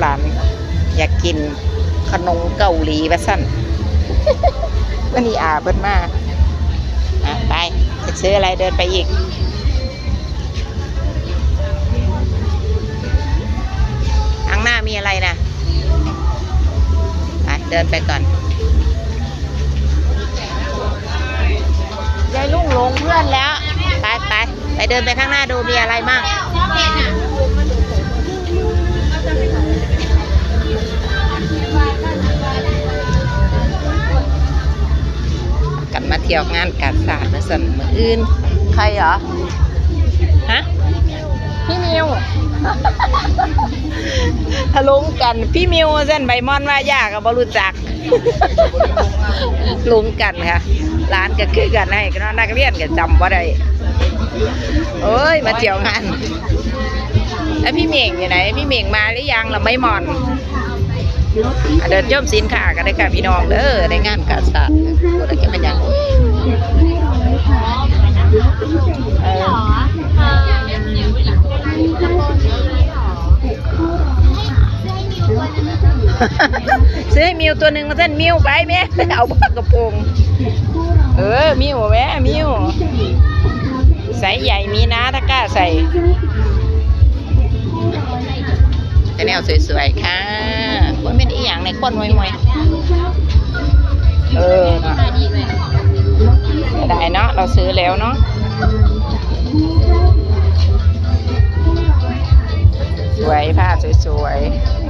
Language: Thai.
หลานอยากกินขนมเกาหลีว่าสั่นวันนี้อาเบิ้นมาไปจะซื้ออะไรเดินไปอีกข้างหน้ามีอะไรนะไปเดินไปก่อนยายลุงลงเพื่อนแล้ว ไปไปไปเดินไปข้างหน้าดูมีอะไรมั่ง ที่ยวงานกาศาสตร์นะสันมืออื่น ใครเหรอ ฮะ พี่มิวทะลุงกัน พี่มิวเส้นใบมอนว่ายากกับบรู้จัก ลุงกันค่ะ ร้านก็คือกันให้ก็นักเรียนก็จำว่าได้เอ้ย มาเที่ยวงาน แล้วพี่เม่งอยู่ไหน พี่เม่งมาหรือยังเราไม่มอนอะ เดินย่อมสินค้ากันได้ค่ะพี่น้องเด้อในงานกาศาสตร์โอ้ยแค่มันยังเออซื้อให้มิวตัวหนึ่งมาเส้นมิวไปแม่เอาผ้ากระโปรงเออมิวแม่มิวใส่ใหญ่มีนะถ้ากล้าใส่แต่แนวสวยๆค่ะ อย่างในคนมวยมวยเออได้เนาะเราซื้อแล้วเนาะสวยผ้าสวยๆ